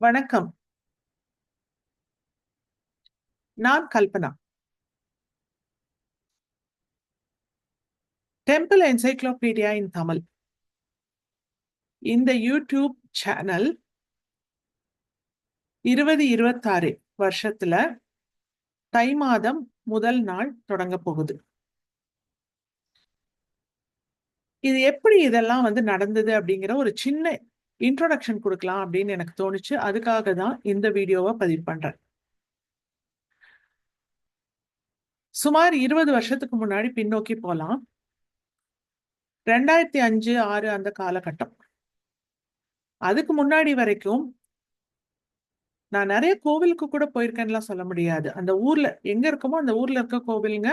வணக்கம். நான் Kalpana. Temple encyclopedia in Tamil இந்த யூடியூப் சேனல் இருபது இருபத்தாறு வருஷத்துல தை மாதம் முதல் நாள் தொடங்க போகுது. இது எப்படி இதெல்லாம் வந்து நடந்தது அப்படிங்கிற ஒரு சின்ன இன்ட்ரோடக்ஷன் கொடுக்கலாம் அப்படின்னு எனக்கு தோணுச்சு. அதுக்காக தான் இந்த வீடியோவை பதிவு பண்றேன். சுமார் இருபது வருஷத்துக்கு முன்னாடி பின்னோக்கி போகலாம் ரெண்டாயிரத்தி அஞ்சு ஆறு அந்த காலகட்டம். அதுக்கு முன்னாடி வரைக்கும் நான் நிறைய கோவிலுக்கு கூட போயிருக்கேன்லாம் சொல்ல முடியாது. அந்த ஊர்ல எங்க இருக்கமோ அந்த ஊர்ல இருக்க கோவிலுங்க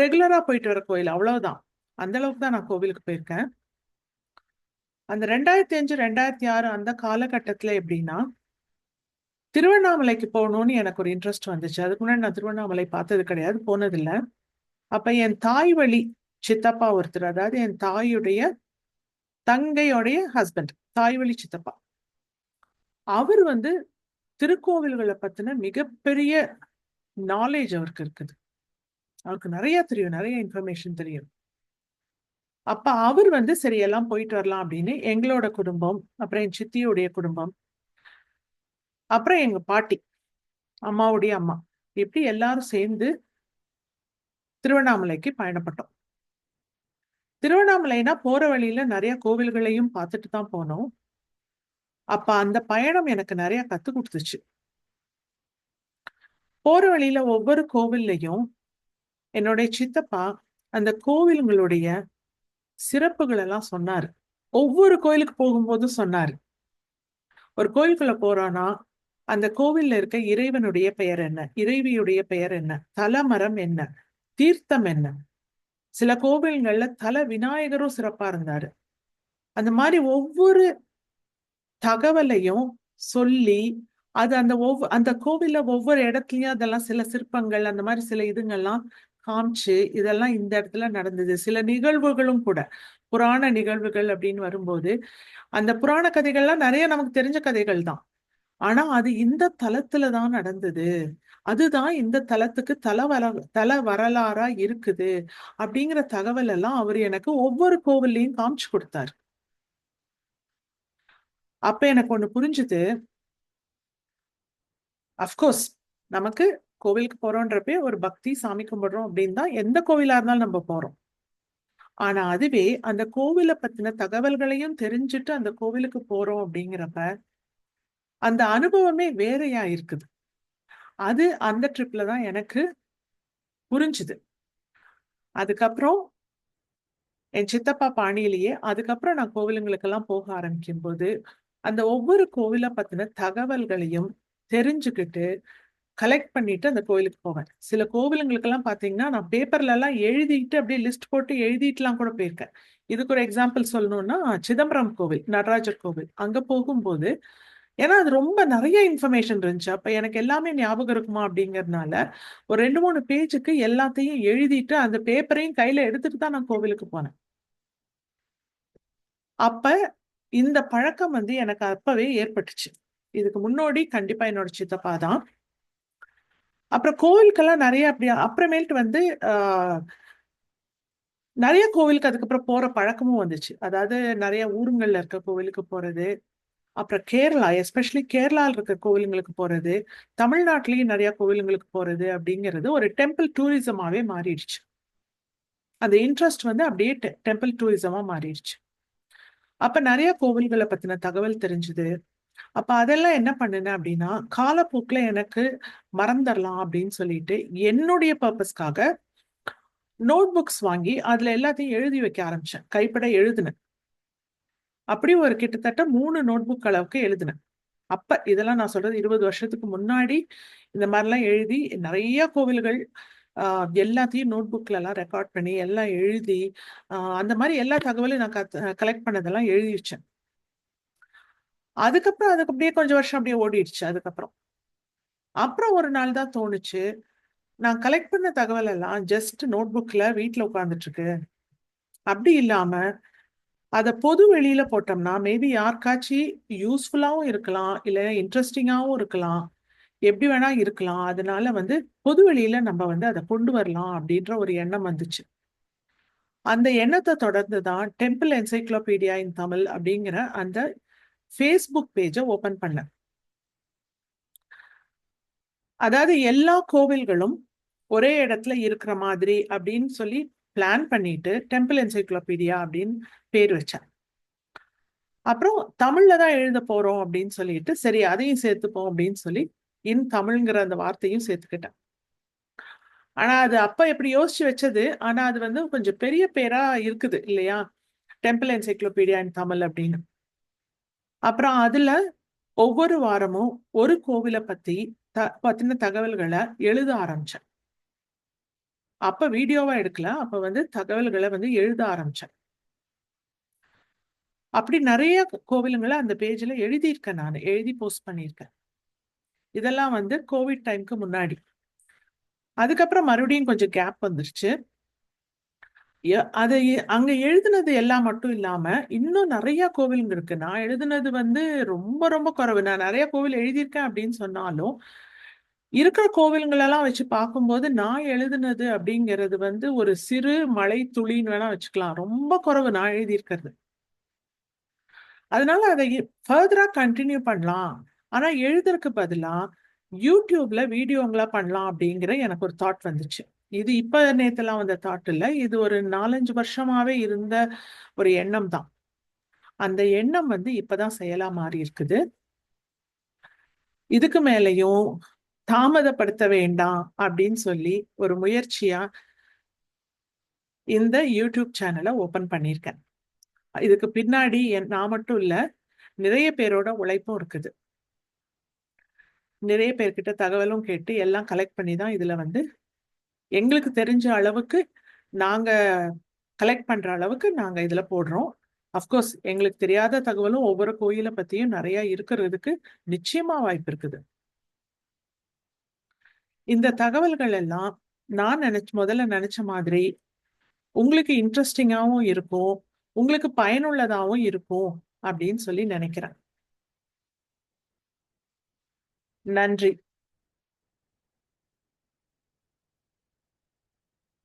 ரெகுலரா போயிட்டு வர கோயில் அவ்வளவுதான். அந்த அளவுக்கு தான் நான் கோவிலுக்கு போயிருக்கேன். அந்த ரெண்டாயிரத்தி அஞ்சு ரெண்டாயிரத்தி ஆறு அந்த காலகட்டத்துல எப்படின்னா திருவண்ணாமலைக்கு போகணும்னு எனக்கு ஒரு இன்ட்ரெஸ்ட் வந்துச்சு. அதுக்கு முன்னாடி நான் திருவண்ணாமலை பார்த்தது கிடையாது போனதில்லை. அப்ப என் தாய் வழி சித்தப்பா ஒருத்தர் அதாவது என் தாயுடைய தங்கையோடைய ஹஸ்பண்ட் தாய் வழி சித்தப்பா. அவர் வந்து திருக்கோவில்களை பத்தின மிகப்பெரிய நாலேஜ் அவருக்கு இருக்குது. அவருக்கு நிறைய தெரியும் நிறைய இன்ஃபர்மேஷன் தெரியும். அப்ப அவர் வந்து சரி எல்லாம் போயிட்டு வரலாம் அப்படின்னு எங்களோட குடும்பம் அப்புறம் என் சித்தியுடைய குடும்பம் அப்புறம் எங்க பாட்டி அம்மாவுடைய அம்மா இப்படி எல்லாரும் சேர்ந்து திருவண்ணாமலைக்கு பயணப்பட்டோம். திருவண்ணாமலைனா போற வழியில நிறைய கோவில்களையும் பார்த்துட்டு தான் போனோம். அப்ப அந்த பயணம் எனக்கு நிறைய கத்து கொடுத்துச்சு. போற வழியில ஒவ்வொரு கோவில்லையும் என்னுடைய சித்தப்பா அந்த கோவில்களுடைய சிறப்புகள் எல்லாம் சொன்னாரு. ஒவ்வொரு கோயிலுக்கு போகும்போதும் சொன்னாரு. ஒரு கோயிலுக்குள்ள போறோம்னா அந்த கோவில்ல இருக்க இறைவனுடைய பெயர் என்ன? இறைவியுடைய பெயர் என்ன? தலமரம் என்ன? தீர்த்தம் என்ன? சில கோவில்கள்ல தல விநாயகரும் சிறப்பா இருந்தாரு. அந்த மாதிரி ஒவ்வொரு தகவலையும் சொல்லி அது அந்த ஒவ்வொரு அந்த கோவில்ல ஒவ்வொரு இடத்துலயும் அதெல்லாம் சில சிற்பங்கள் அந்த மாதிரி சில இதுங்கெல்லாம் காமிச்சு இதெல்லாம் இந்த இடத்துல நடந்தது. சில நிகழ்வுகளும் கூட புராண நிகழ்வுகள் அப்படின்னு வரும்போது அந்த புராண கதைகள்லாம் நிறைய நமக்கு தெரிஞ்ச கதைகள் தான். ஆனா அது இந்த தளத்துல தான் நடந்தது. அதுதான் இந்த தலத்துக்கு தல வர தல வரலாறா இருக்குது அப்படிங்கிற தகவல் எல்லாம் அவர் எனக்கு ஒவ்வொரு கோவில்லையும் காமிச்சு கொடுத்தாரு. அப்ப எனக்கு ஒண்ணு புரிஞ்சுது. அஃப்கோர்ஸ் நமக்கு கோவிலுக்கு போறோன்றப்பே ஒரு பக்தி சாமி கும்பிடுறோம் அப்படின்னு தான் எந்த கோவிலா இருந்தாலும் நம்ம போறோம். ஆனா அதுவே அந்த கோவிலை பத்தின தகவல்களையும் தெரிஞ்சுட்டு அந்த கோவிலுக்கு போறோம் அப்படிங்கிறப்ப அந்த அனுபவமே வேறையா இருக்குது. அது அந்த ட்ரிப்ல தான் எனக்கு புரிஞ்சுது. அதுக்கப்புறம் என் சித்தப்பா பாணியிலேயே அதுக்கப்புறம் நான் கோவிலுங்களுக்கெல்லாம் போக ஆரம்பிக்கும் போது அந்த ஒவ்வொரு கோவிலை பத்தின தகவல்களையும் தெரிஞ்சுக்கிட்டு கலெக்ட் பண்ணிட்டு அந்த கோயிலுக்கு போவேன். சில கோவிலுங்களுக்கெல்லாம் பார்த்தீங்கன்னா நான் பேப்பர்ல எல்லாம் எழுதிட்டு அப்படியே லிஸ்ட் போட்டு எழுதிட்டுலாம் கூட போயிருக்கேன். இதுக்கு ஒரு எக்ஸாம்பிள் சொல்லணும்னா சிதம்பரம் கோவில் நடராஜர் கோவில். அங்கே போகும்போது ஏன்னா அது ரொம்ப நிறைய இன்ஃபர்மேஷன் இருந்துச்சு. அப்போ எனக்கு எல்லாமே ஞாபகம் இருக்குமா அப்படிங்கறதுனால ஒரு ரெண்டு மூணு பேஜுக்கு எல்லாத்தையும் எழுதிட்டு அந்த பேப்பரையும் கையில் எடுத்துட்டு தான் நான் கோவிலுக்கு போனேன். அப்ப இந்த பழக்கம் வந்து எனக்கு அப்பவே ஏற்பட்டுச்சு. இதுக்கு முன்னோடி கண்டிப்பா என்னோட சித்தப்பா தான் அப்புறம் கோவிலுக்கெல்லாம் நிறைய அப்படி அப்புறமேல்ட்டு வந்து ஆஹ் நிறைய கோவிலுக்கு அதுக்கப்புறம் போற பழக்கமும் வந்துச்சு. அதாவது நிறைய ஊருங்கள்ல இருக்க கோவிலுக்கு போறது அப்புறம் கேரளா எஸ்பெஷலி கேரளாவில் இருக்க கோவிலுங்களுக்கு போறது தமிழ்நாட்டிலயும் நிறைய கோவிலுங்களுக்கு போறது அப்படிங்கிறது ஒரு டெம்பிள் டூரிசமாவே மாறிடுச்சு. அந்த இன்ட்ரெஸ்ட் வந்து அப்படியே டெம்பிள் டூரிசமா மாறிடுச்சு. அப்ப நிறைய கோவில்களை பத்தின தகவல் தெரிஞ்சுது. அப்ப அதெல்லாம் என்ன பண்ணுனேன் அப்படின்னா காலப்போக்கில் எனக்கு மறந்துடலாம் அப்படின்னு சொல்லிட்டு என்னுடைய பர்பஸ்க்காக நோட் புக்ஸ் வாங்கி அதுல எல்லாத்தையும் எழுதி வைக்க ஆரம்பிச்சேன். கைப்பட எழுதுனேன். அப்படி ஒரு கிட்டத்தட்ட மூணு நோட் புக் அளவுக்கு எழுதினேன். அப்ப இதெல்லாம் நான் சொல்றது இருபது வருஷத்துக்கு முன்னாடி இந்த மாதிரிலாம் எழுதி நிறைய கோவில்கள் ஆஹ் எல்லாத்தையும் நோட் புக்ல எல்லாம் ரெக்கார்ட் பண்ணி எல்லாம் எழுதி அந்த மாதிரி எல்லா தகவலையும் நான் கலெக்ட் பண்ணதெல்லாம் எழுதி வச்சேன். அதுக்கப்புறம் அதுக்கு அப்படியே கொஞ்சம் வருஷம் அப்படியே ஓடிடுச்சு அதுக்கப்புறம். அப்புறம் ஒரு நாள் தான் தோணுச்சு நான் கலெக்ட் பண்ண தகவல் எல்லாம் ஜஸ்ட் நோட் புக்ல வீட்டில் உட்காந்துட்டு இருக்கு அப்படி இல்லாம அதை பொது வெளியில போட்டோம்னா மேபி யாருக்காச்சும் யூஸ்ஃபுல்லாகவும் இருக்கலாம் இல்லை இன்ட்ரெஸ்டிங்காகவும் இருக்கலாம். எப்படி வேணா இருக்கலாம் அதனால வந்து பொது வெளியில நம்ம வந்து அதை கொண்டு வரலாம் அப்படின்ற ஒரு எண்ணம் வந்துச்சு. அந்த எண்ணத்தை தொடர்ந்து தான் டெம்பிள் என்சைக்ளோபீடியா இன் தமிழ் அப்படிங்கிற அந்த ஃபேஸ்புக் பேஜை ஓபன் பண்ணேன் அதாவது எல்லா கோவில்களும் ஒரே இடத்துல இருக்கிற மாதிரி அப்படின்னு சொல்லி பிளான் பண்ணிட்டு டெம்பிள் என்சைக்ளோபீடியா அப்படின்னு பேர் வச்சேன் அப்புறம் தமிழ்ல தான் எழுத போறோம் அப்படின்னு சொல்லிட்டு சரி அதையும் சேர்த்துப்போம் அப்படின்னு சொல்லி இன் தமிழ்ங்கிற அந்த வார்த்தையும் சேர்த்துக்கிட்டேன் ஆனா அது அப்ப எப்படி யோசிச்சு வச்சது? ஆனா அது வந்து கொஞ்சம் பெரிய பேரா இருக்குது இல்லையா? டெம்பிள் என்சைக்ளோபீடியா இன் தமிழ் அப்படின்னு. அப்புறம் அதுல ஒவ்வொரு வாரமும் ஒரு கோவிலை பத்தி த பத்தின தகவல்களை எழுத ஆரம்பிச்சேன். அப்ப வீடியோவா எடுக்கல அப்ப வந்து தகவல்களை வந்து எழுத ஆரம்பிச்சேன். அப்படி நிறைய கோவிலுங்களை அந்த பேஜ்ல எழுதியிருக்கேன் நான் எழுதி போஸ்ட் பண்ணியிருக்கேன். இதெல்லாம் வந்து கோவிட் டைம்க்கு முன்னாடி. அதுக்கப்புறம் மறுபடியும் கொஞ்சம் கேப் வந்துருச்சு. அதை அங்க எழுதுனது எல்லாம் மட்டும் இல்லாம இன்னும் நிறைய கோவிலுங்க இருக்கு. நான் எழுதுனது வந்து ரொம்ப ரொம்ப குறைவு. நான் நிறைய கோவில் எழுதியிருக்கேன் அப்படின்னு சொன்னாலும் இருக்கிற கோவில்களெல்லாம் வச்சு பார்க்கும்போது நான் எழுதுனது அப்படிங்கிறது வந்து ஒரு சிறு மலை துளின்னு வேணா வச்சுக்கலாம். ரொம்ப குறைவு நான் எழுதியிருக்கிறது. அதனால அதை ஃபர்தரா கண்டினியூ பண்ணலாம். ஆனா எழுதுறதுக்கு பதிலா யூடியூப்ல வீடியோங்களா பண்ணலாம் அப்படிங்கிற எனக்கு ஒரு தாட் வந்துச்சு. இது இப்ப நேத்தெல்லாம் வந்த தாட் இல்லை. இது ஒரு நாலஞ்சு வருஷமாவே இருந்த ஒரு எண்ணம் தான். அந்த எண்ணம் வந்து இப்பதான் செயலா மாறி இருக்குது. இதுக்கு மேலையும் தாமதப்படுத்த வேண்டாம் அப்படின்னு சொல்லி ஒரு முயற்சியா இந்த யூடியூப் சேனலை ஓபன் பண்ணியிருக்கேன். இதுக்கு பின்னாடி நான் மட்டும் இல்ல நிறைய பேரோட உழைப்பும் இருக்குது. நிறைய பேர்கிட்ட தகவலும் கேட்டு எல்லாம் கலெக்ட் பண்ணி தான் இதுல வந்து எங்களுக்கு தெரிஞ்ச அளவுக்கு நாங்கள் கலெக்ட் பண்ணுற அளவுக்கு நாங்கள் இதில் போடுறோம். அஃப்கோர்ஸ் எங்களுக்கு தெரியாத தகவலும் ஒவ்வொரு கோயிலை பற்றியும் நிறையா இருக்கிறதுக்கு நிச்சயமாக வாய்ப்பு இருக்குது. இந்த தகவல்கள் எல்லாம் நான் நினைச்ச முதல்ல நினைச்ச மாதிரி உங்களுக்கு இன்ட்ரெஸ்டிங்காகவும் இருக்கும் உங்களுக்கு பயனுள்ளதாகவும் இருக்கும் அப்படின்னு சொல்லி நினைக்கிறேன். நன்றி.